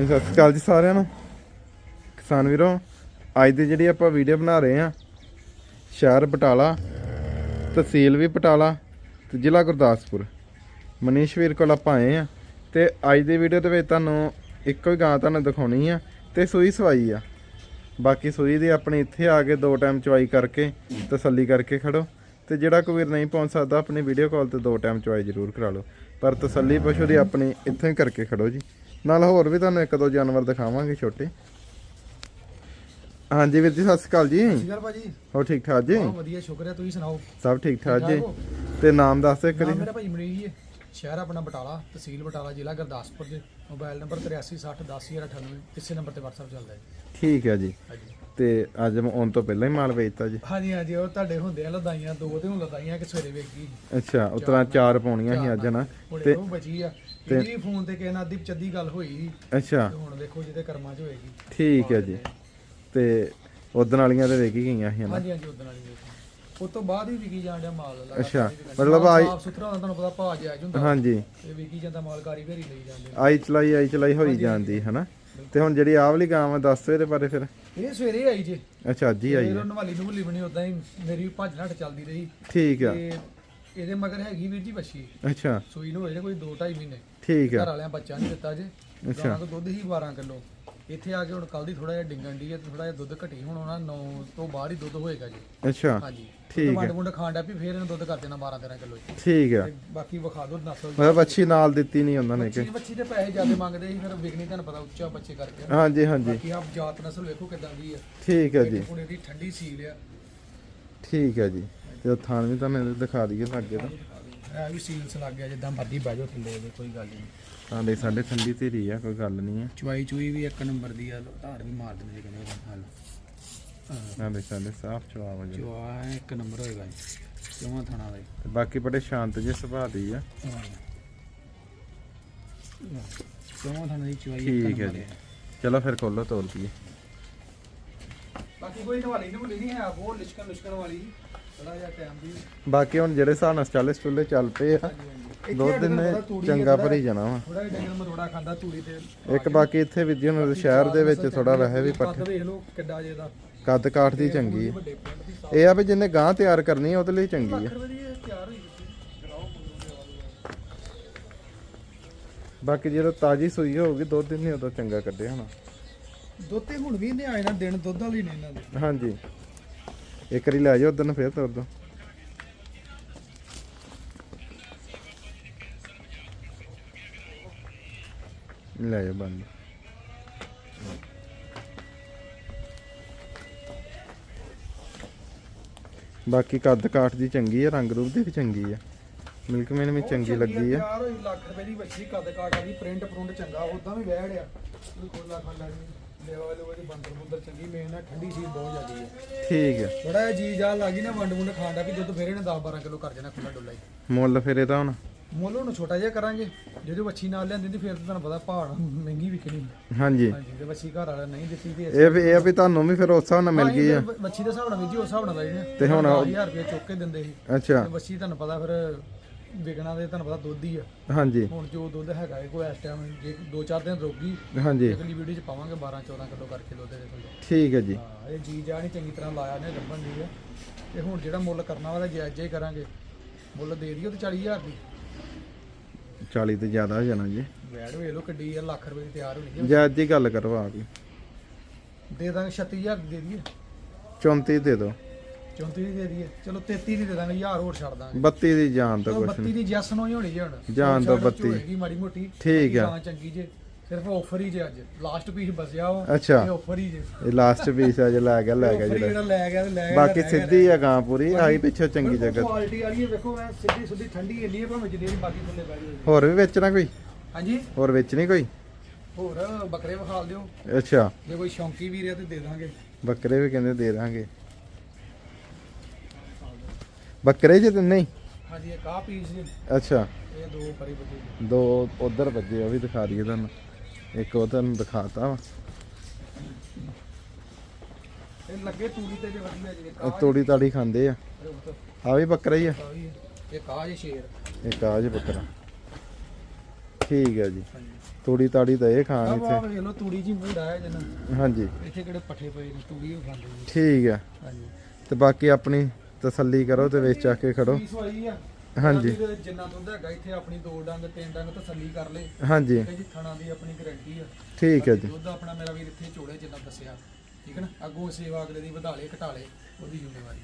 ਸਤਿ ਸ਼੍ਰੀ ਅਕਾਲ ਜੀ ਸਾਰਿਆਂ ਨੂੰ। ਕਿਸਾਨ ਵੀਰੋ, ਅੱਜ ਦੀ ਜਿਹੜੀ ਆਪਾਂ ਵੀਡੀਓ ਬਣਾ ਰਹੇ ਆ ਸ਼ਹਿਰ ਬਟਾਲਾ, ਤਹਿਸੀਲ ਵੀ ਬਟਾਲਾ ਤੇ ਜ਼ਿਲ੍ਹਾ ਗੁਰਦਾਸਪੁਰ। ਮਨੀਸ਼ ਵੀਰ ਕੋਲ ਆਪਾਂ ਆਏ ਆ ਤੇ ਅੱਜ ਦੀ ਵੀਡੀਓ ਦੇ ਵਿੱਚ ਤੁਹਾਨੂੰ ਇੱਕੋ ਹੀ ਗਾਂ ਤੁਹਾਨੂੰ ਦਿਖਾਉਣੀ ਆ ਤੇ ਸੂਈ ਸਵਾਈ ਆ। ਬਾਕੀ ਸੂਈ ਦੀ ਆਪਣੀ ਇੱਥੇ ਆ ਕੇ ਦੋ ਟਾਈਮ ਚਵਾਈ ਕਰਕੇ ਤਸੱਲੀ ਕਰਕੇ ਖੜੋ ਤੇ ਜਿਹੜਾ ਕੋਈ ਵੀਰ ਨਹੀਂ ਪਹੁੰਚ ਸਕਦਾ ਆਪਣੀ ਵੀਡੀਓ ਕਾਲ ਤੇ ਦੋ ਟਾਈਮ ਚਵਾਈ ਜ਼ਰੂਰ ਕਰਾ ਲਓ। ਪਰ ਤਸੱਲੀ ਪਸ਼ੂ ਦੀ ਆਪਣੀ ਇੱਥੋਂ ਕਰਕੇ ਖੜੋ ਜੀ। ਨਾਲ ਹੋਰ ਵੀ ਤੁਹਾਨੂੰ ਇੱਕ ਦੋ ਜਾਨਵਰ ਦਿਖਾਵਾਂਗੇ ਛੋਟੇ। ਹਾਂਜੀ ਵੀਰ ਜੀ ਸਤਿ ਸ਼੍ਰੀ ਅਕਾਲ ਜੀ। ਸ਼ਿਕਰ ਭਾਜੀ। ਹੋ ਠੀਕ ਠਾਕ ਜੀ? ਬਹੁਤ ਵਧੀਆ ਸ਼ੁਕਰ ਹੈ ਤੁਸੀਂ ਸੁਣਾਓ? ਸਭ ਠੀਕ ਠਾਕ ਜੀ। ਤੇ ਨਾਮ ਦੱਸ ਨਾਮ ਵਾਰੀ। ਮੇਰਾ ਭਾਈ ਮਨੀਸ਼ ਹੈ। ਸ਼ਹਿਰ ਆਪਣਾ ਬਟਾਲਾ ਤਹਿਸੀਲ ਬਟਾਲਾ ਜ਼ਿਲ੍ਹਾ ਗੁਰਦਾਸਪੁਰ ਦੇ ਮੋਬਾਈਲ ਨੰਬਰ 83601098 ਇਸੇ ਨੰਬਰ ਤੇ WhatsApp ਚੱਲਦਾ ਹੈ ਠੀਕ ਹੈ ਜੀ। ਤੇ ਅੱਜ ਮੈਂ ਆਉਣ ਤੋਂ ਪਹਿਲਾਂ ਹੀ ਮਾਲ ਵੇਚਤਾ ਜੀ। ਹਾਂਜੀ ਹਾਂਜੀ ਉਹ ਤੁਹਾਡੇ ਹੁੰਦੇ ਆ ਲਦਾਈਆਂ ਦੋ ਤੇ ਹੁਣ ਲਦਾਈਆਂ ਕਿ ਸਵੇਰੇ ਗਈ ਅੱਛਾ ਉਤਰਾ ਚਾਰ ਪਾਉਣੀਆਂ ਸੀ ਅੱਜ ਨਾ ਤੇ ਉਹ ਬਚੀ ਆ। ਇਹਦੀ ਵੀ ਫੋਨ ਤੇ ਕਿਸੇ ਨਾਲ ਅੱਧੀ ਚੱਦੀ ਗੱਲ ਹੋਈ। ਸੀ, ਅੱਛਾ। ਤੇ ਹੁਣ ਦੇਖੋ ਜਿਹਦੇ ਕਰਮਾਂ 'ਚ ਹੋਏਗੀ। ਠੀਕ ਹੈ ਜੀ। ਤੇ ਉਦਣ ਵਾਲੀਆਂ ਤੇ ਵੇਖ ਗਈਆਂ ਸੀ ਨਾ ਹਾਂਜੀ ਹਾਂਜੀ ਉਦੋਂ ਵਾਲੀ ਵੇਖ ਉਸ ਤੋਂ ਬਾਅਦ ਹੀ ਵਿਕੀ ਜਾਣ ਡਿਆ ਮਾਲ। ਲਗਾਤਾਰ ਅੱਛਾ, ਮਤਲਬ। ਆਈ- ਸਾਫ਼ ਸੁਥਰਾ ਹੁੰਦਾ ਤੁਹਾਨੂੰ ਪਤਾ ਭਾਅ ਜਾਇਜ਼ ਹੁੰਦਾ। ਹਾਂਜੀ। ਤੇ ਵਿਕੀ ਜਾਂਦਾ ਮਾਲ ਕਾਰੀਗਰੀ ਲਈ ਜਾਂਦੇ ਆਈ ਚਲਾਈ ਆਈ ਚਲਾਈ ਹੋਈ ਜਾਂਦੀ ਹਨਾ? ਤੇ ਹੁਣ ਜਿਹੜੀ ਆਹ ਵਾਲੀ ਗਾਂ ਆ ਦੱਸ ਇਹਦੇ ਬਾਰੇ ਫਿਰ? ਇਹ ਸਵੇਰੇ ਆਈ ਜੇ। ਅੱਛਾ ਅੱਜ ਹੀ ਆਈ ਫਿਰ ਹੈ ਨਵਾਲੀ ਨਵਲੀ ਬਣੀ ਉਦਾਂ ਹੀ ਮੇਰੀ ਭੱਜ ਨੱਠ ਚੱਲਦੀ ਰਹੀ। ਠੀਕ ਆ। ਤੇ ਇਹਦੇ ਮਗਰ ਹੈਗੀ ਵੀਰ ਜੀ ਬੱਚੀ ਅੱਛਾ। ਸੂਈ ਨੂੰ ਹੋਏ ਕੋਈ 2 2.5 ਮਹੀਨੇ। ਠੀਕ ਘਰ ਆ ਵਾਲਿਆਂ ਬੱਚਾ ਨਹੀਂ ਦਿੱਤਾ ਜੇ। ਅੱਛਾ। ਗਾਂ ਤੋਂ ਦੁੱਧ ਹੀ 12 ਕਿਲੋ। ਇੱਥੇ ਆ ਕੇ ਹੁਣ ਕੱਲ ਦੀ ਥੋੜਾ ਜਿਹਾ ਡਿੰਗਣ ਦੀ ਹੈ ਥੋੜਾ ਜਿਹਾ ਦੁੱਧ ਘਟੀ। ਹੁਣ ਉਹਨਾਂ 9 ਤੋਂ ਬਾਹਰ ਹੀ ਦੁੱਧ ਹੋਏਗਾ ਜੀ। ਅੱਛਾ। ਹਾਂਜੀ। ਠੀਕ ਹੈ। ਵੰਡ ਵੰਡ ਖਾਣ ਵੀ ਫੇਰ ਇਹਨੂੰ ਦੁੱਧ ਕਰ ਦੇਣਾ 12 13 ਕਿਲੋ ਠੀਕ ਆ। ਤੇ ਬਾਕੀ ਵਿਖਾ ਦੋ ਨਸਲ ਮਤਲਬ ਅੱਛੀ ਨਾਲ ਦਿੱਤੀ ਨਹੀਂ ਉਹਨਾਂ ਨੇ ਕਿ। ਬੱਚੀ ਬੱਚੀ ਦੇ ਪੈਸੇ ਜ਼ਿਆਦਾ ਮੰਗਦੇ ਸੀ ਫਿਰ ਵਿਕਣੀ ਤੁਹਾਨੂੰ ਪਤਾ ਉੱਚਾ ਬੱਚੇ ਕਰਕੇ। ਹਾਂਜੀ ਹਾਂਜੀ। ਬਾਕੀ ਆਪ ਜਾਤ ਨਸਲ ਵੇਖੋ ਕਿਦਾਂ ਦੀ ਹੈ ਠੀਕ ਹੈ ਜੀ। ਹੁਣ ਇਹਦੀ ਠੰਡੀ ਸੀਲ ਆ। ਠੀਕ ਹੈ ਜੀ। ਤੇ ਥਾਣ ਵੀ ਤੁਹਾਨੂੰ ਦਿਖਾ ਦਈਏ ਲਾਗੇ ਤਾਂ। ਇਹ ਵੀ ਸੀਲਸ ਲੱਗ ਗਿਆ ਜਿੱਦਾਂ ਮਰਦੀ ਬਹਿ ਜਾਓ ਥੱਲੇ ਇਹਦੇ ਕੋਈ ਗੱਲ ਨਹੀਂ। ਸਾਡੇ ਸਾਡੇ ਠੰਡੀ ਧੀਰੀ ਆ ਕੋਈ ਗੱਲ ਨਹੀਂ ਆ। ਚੁਆਈ ਚੁਈ ਵੀ ਇੱਕ ਨੰਬਰ ਦੀ ਆ ਧਾਰ ਵੀ ਮਾਰ ਦਿੰਦੇ ਕਹਿੰਦੇ ਹਲ ਸਾਡੇ ਸਾਡੇ ਸਾਫ਼ ਚਵਾ ਜੀ। ਚੁਆ ਇੱਕ ਨੰਬਰ ਹੋਏਗਾ ਜੀ ਕਿਉਂ ਥਾਣਾ ਦਾ ਤੇ ਬਾਕੀ ਬੜੇ ਸ਼ਾਂਤ ਜਿਹੇ ਸੁਭਾਅ ਦੀ ਆ। ਕਿਉਂ ਥਾਣਾ ਦੀ ਚੁਆਈ ਠੀਕ ਹੈ ਜੀ। ਚਲੋ ਫਿਰ ਖੋਲੋ ਤੋਲ ਪੀਏ ਬਾਕੀ ਕੋਈ ਨਵਾਲੀ ਨੂੰ ਨਹੀਂ ਹੈ ਉਹ ਲਿਸ਼ਕਣ ਲਿਸ਼ਕਣ ਵਾਲੀ ਥੋੜਾ ਜਿਹਾ ਟਾਈਮ ਦੀ। ਬਾਕੀ ਹੁਣ ਜਿਹੜੇ ਹਿਸਾਬ ਨਾਲ ਸਟਾਲੇ ਸਟੂਲੇ ਚੱਲ ਪਏ ਆ ਦੁੱਧ ਨੇ ਚੰਗਾ ਭਰੀ ਜਾਣਾ ਵਾ। ਥੋੜਾ ਜਿਹਾ ਡੰਗਰ ਮਰੋੜਾ ਖਾਂਦਾ ਤੂੜੀ ਤੇ। ਇੱਕ ਬਾਕੀ ਇੱਥੇ ਵੀ ਜੀ ਹੁਣ ਸ਼ਹਿਰ ਦੇ ਵਿੱਚ ਥੋੜਾ ਵੈਸੇ ਵੀ ਪੱਠ ਕੱਦ ਵੇਖ ਲਓ ਕਿੱਡਾ ਜੇ ਦਾ। ਕੱਦ ਕਾਠ ਦੀ ਚੰਗੀ ਦੀ ਇਹ ਆ ਵੀ ਜਿਹਨੇ ਗਾਂ ਤਿਆਰ ਕਰਨੀ ਆ ਉਹਦੇ ਲਈ ਚੰਗੀ ਦੀ ਗਰਾਓ ਬਾਕੀ ਜਦੋਂ ਤਾਜੀ ਸੂਈ ਹੋਊਗੀ ਦੁੱਧ ਨਹੀਂ ਉਦੋਂ ਚੰਗਾ ਕੱਢਿਆ ਹੋਣਾ। ਦੁੱਧ ਤੇ ਹੁਣ ਵੀ ਨੇ ਆਏ ਨਾ ਦਿਨ ਦੁੱਧ ਵਾਲੀ ਨੇ ਇਹਨਾਂ ਦੇ। ਹਾਂਜੀ। ਇੱਕ ਵਾਰੀ ਲੈ ਜਾਓ ਉਦੋਂ ਫੇਰ ਤੋਰ ਦੋ। ਲੈ ਜਾਓ ਬੰਦ। ਬਾਕੀ ਕੱਦ ਕਾਠ ਦੀ ਚੰਗੀ ਆ ਰੰਗ ਰੂਪ ਦੀ ਵੀ ਚੰਗੀ ਆ। ਮਿਲਕਮੈਨ ਵੀ ਚੰਗੀ ਲੱਗੀ ਆ। ਯਾਰ ਲੱਖ ਰੁਪਏ ਦੀ ਬੱਚੀ ਕੱਦ ਕਾਟ ਵਾਲੀ ਪ੍ਰਿੰਟ ਪ੍ਰਿੰਟ ਚੰਗਾ ਉਦਾਂ ਵੀ ਵਹਿੜ ਆ। ਕੋਈ ਖੋਲਾ ਖਾਲਾ ਨਹੀਂ। ਲੈਵਾ ਲੈਵਾ ਦੀ ਬੰਦਰ ਬੰਦਰ ਚੰਗੀ ਮੇਨ ਨਾ ਠੰਡੀ ਸੀ ਬਹੁਤ ਜ਼ਿਆਦੀ ਹੈ ਠੀਕ ਆ। ਥੋੜਾ ਜਿਹਾ ਜੀ ਜਾ ਲੱਗੀ ਨਾ ਵੰਡ ਵੰਡ ਖਾਂਦਾ ਵੀ ਦੁੱਧ ਫੇਰ ਇਹਨੇ 10 12 ਕਿਲੋ ਕਰ ਜਾਣਾ ਖੁੱਲਾ ਡੁੱਲਾ ਹੀ। ਮੁੱਲ ਫਿਰ ਇਹਦਾ ਹੁਣ? ਮੁੱਲ ਹੁਣ ਛੋਟਾ ਜਿਹਾ ਕਰਾਂਗੇ। ਜਦੋਂ ਵੱਛੀ ਨਾਲ ਲਿਆਂਦੀ ਤੇ ਫਿਰ ਤਾਂ ਤੁਹਾਨੂੰ ਪਤਾ ਭਾਅ ਮਹਿੰਗੀ ਵਿਕਣੀ ਹਾਂਜੀ। ਹਾਂਜੀ ਤੇ ਵੱਛੀ ਘਰ ਵਾਲਾ ਨਹੀਂ ਦਿੱਤੀ ਤੇ ਇਹ ਵੀ ਇਹ ਆ ਵੀ ਤੁਹਾਨੂੰ ਵੀ ਫਿਰ ਉਸ ਹਿਸਾਬ ਨਾਲ ਮਿਲ ਗਈ ਆ। ਵੱਛੀ ਦੇ ਹਿਸਾਬ ਨਾਲ ਵੀ ਜੀ ਉਸ ਹਿਸਾਬ ਨਾਲ ਲਾਈ ਨੇ ਤੇ ਹੁਣ 10000 ਰੁਪਏ ਚੁੱਕ ਕੇ ਦਿੰਦੇ ਸੀ। ਅੱਛਾ। ਤੇ ਵੱਛੀ ਤੁਹਾਨੂੰ ਪਤਾ ਫਿਰ ਵਿਕਣਾ ਦੇ ਤੁਹਾਨੂੰ ਪਤਾ ਦੁੱਧ ਹੀ ਆ। ਹਾਂਜੀ। ਹੁਣ ਜੋ ਦੁੱਧ ਹੈਗਾ ਇਹ ਕੋਈ ਇਸ ਟਾਈਮ ਜੇ 2-4 ਦਿਨ ਰੁਕੀ ਹਾਂਜੀ। ਅਗਲੀ ਵੀਡੀਓ ਚ ਪਾਵਾਂਗੇ 12-14 ਕਿਲੋ ਕਰਕੇ ਦੁੱਧ ਦੇ ਥੱਲੇ ਠੀਕ ਹੈ ਜੀ। ਹਾਂ ਇਹ ਜੀ ਜਾ ਨਹੀਂ ਚੰਗੀ ਤਰ੍ਹਾਂ ਲਾਇਆ ਨੇ ਲੱਭਣ ਦੀ ਆ। ਤੇ ਹੁਣ ਜਿਹੜਾ ਮੁੱਲ ਕਰਨਾ ਵਾ ਜਾਇਜ਼ ਹੀ ਕਰਾਂਗੇ ਮੁੱਲ ਦੇ ਦਿਓ ਤੇ 40000 ਦੀ। 40 ਤੇ ਜ਼ਿਆਦਾ ਹੋ ਜਾਣਾ ਜੀ। ਵੈੜ ਵੇਖ ਲਓ ਕਿੱਡੀ ਆ ਲੱਖ ਰੁਪਏ ਦੀ ਤਿਆਰ ਹੋਣੀ ਜਾਇਜ਼ ਦੀ ਗੱਲ ਕਰੋ ਆਪ ਹੀ ਆ ਦੇ ਦਾਂਗੇ 36000 ਦੀ ਦੇ ਦਈਏ। 34 ਦੇ ਦਿਓ। 34 ਦੀ ਦੇ ਦਈਏ। ਚਲੋ 33 ਦੀ ਦੇ ਦਾਂਗੇ 1000 ਹੋਰ ਛੱਡ ਦਾਂਗੇ। 32 ਦੀ ਜਾਨ ਤਾਂ ਚਲੋ ਕੁਛ 32 ਦੀ ਜੈਸ ਨੂੰ ਹੀ ਹੋਣੀ ਜੇ ਹੁਣ। ਜਾਣ ਤਾਂ ਛੱਡ 32 ਹੋਏਗੀ ਮਾੜੀ ਮੋਟੀ। ਠੀਕ ਆ। ਹਾਂ ਚੰਗੀ ਜੇ। ਸਿਰਫ ਆਫਰ ਹੀ ਜੇ ਅੱਜ। ਲਾਸਟ ਪੀਸ ਬਸਿਆ ਵਾ। ਅੱਛਾ। ਇਹ ਆਫਰ ਹੀ ਜੇ। ਇਹ ਲਾਸਟ ਪੀਸ ਆ ਜੇ ਲੈ ਗਿਆ ਲੈ ਗਿਆ offer ਹੀ ਜਿਹੜਾ। ਜਿਹੜਾ ਲੈ ਗਿਆ ਤੇ ਲੈ ਗਿਆ ਬਾਕੀ ਸਿੱਧੀ ਆ ਗਾਂ ਪੂਰੀ ਆਈ ਪਿੱਛੇ ਚੰਗੀ ਜਗ੍ਹਾ। ਕੁਆਲਿਟੀ ਵਾਲੀ ਹੈ ਵੇਖੋ ਮੈਂ ਸਿੱਧੀ ਸਿੱਧੀ ਠੰਡੀ ਇੰਨੀ ਹੈ ਭਾਵੇਂ ਜਿੰਨੀ ਬਾਕੀ ਥੱਲੇ ਬਹਿ ਹੋਰ ਵੀ ਵੇਚਣਾ ਕੋਈ? ਹਾਂਜੀ? ਹੋਰ ਵੇਚਣੀ ਕੋਈ? ਹੋਰ ਬੱਕਰੇ ਵਿਖਾਲ ਦਿਓ। ਅੱਛਾ। ਜੇ ਕੋਈ ਸ਼ੌਂਕੀ ਵੀਰ ਹੈ ਤੇ ਦੇ ਦਾਂਗੇ। ਬੱਕਰੇ ਵੀ ਕਹਿੰਦੇ ਦੇ ਦਾਂਗੇ। ਬੱਕਰੇ ਜੇ ਤੇ ਨਹੀਂ ਹਾਂਜੀ ਇੱਕ ਆਹ ਪੀਸ ਜੀ। ਅੱਛਾ। ਇਹ ਦੋ ਪਰੀ ਬੱਜੀ ਦੋ ਉਧਰ ਵੱਜੇ ਉਹ ਵੀ ਦਿਖਾ ਦਈਏ ਤੁਹਾਨੂੰ। ਇੱਕ ਉਹ ਤੁਹਾਨੂੰ ਦਿਖਾਤਾ ਵਾ। ਇਹ ਲੱਗੇ ਤੂੜੀ ਤੇ ਜੇ ਵਧੀਆ ਜੀ ਇੱਕ ਇਹ ਤੋੜੀ ਤਾੜੀ ਖਾਂਦੇ ਆ। ਆ ਵੀ ਬੱਕਰਾ ਹੀ ਆ। ਇੱਕ ਆਹ ਜੇ ਸ਼ੇਰ। ਇੱਕ ਆ ਜੇ ਬੱਕਰਾ। ਠੀਕ ਹੈ ਜੀ। ਹਾਂਜੀ। ਤੂੜੀ ਤਾੜੀ ਤਾਂ ਇਹ ਖਾਣ ਆਹ ਇੱਥੇ। ਵੇਖ ਲਓ ਤੂੜੀ ਜੀ ਮੂੰਹ ਡਾਇਆ ਜਨ। ਹਾਂਜੀ। ਇੱਥੇ ਕਿਹੜੇ ਪੱਠੇ ਪਏ ਨੇ ਤੂੜੀ ਉਹ ਖਾਂਦੇ ਜੀ ਠੀਕ ਆ। ਹਾਂਜੀ। ਤੇ ਬਾਕੀ ਆਪਣੀ ਤਸੱਲੀ ਕਰੋ ਤੇ ਵਿੱਚ ਚੱਕ ਕੇ ਖੜੋ। ਫੀਸ ਆ। ਹਾਂਜੀ। ਜਿੰਨਾ ਦੁੱਧ ਹੈਗਾ ਇੱਥੇ ਆਪਣੀ ਦੋ ਡੰਗ ਤਿੰਨ ਡੰਗ ਤਸੱਲੀ ਕਰ ਲੈ ਹਾਂਜੀ। ਜੀ ਥਣਾ ਦੀ ਆਪਣੀ ਗਾਰੰਟੀ ਆ। ਠੀਕ ਹੈ ਜੀ। ਦੁੱਧ ਆਪਣਾ ਮੇਰਾ ਵੀਰ ਇੱਥੇ ਚੋੜੇ ਜਿੰਨਾ ਦੱਸਿਆ। ਠੀਕ ਹੈ ਨਾ? ਅੱਗੋਂ ਸੇਵਾ ਅਗਲੇ ਦੀ ਵਧਾ ਲੇ ਘਟਾ ਲੇ ਉਹਦੀ ਜ਼ਿੰਮੇਵਾਰੀ।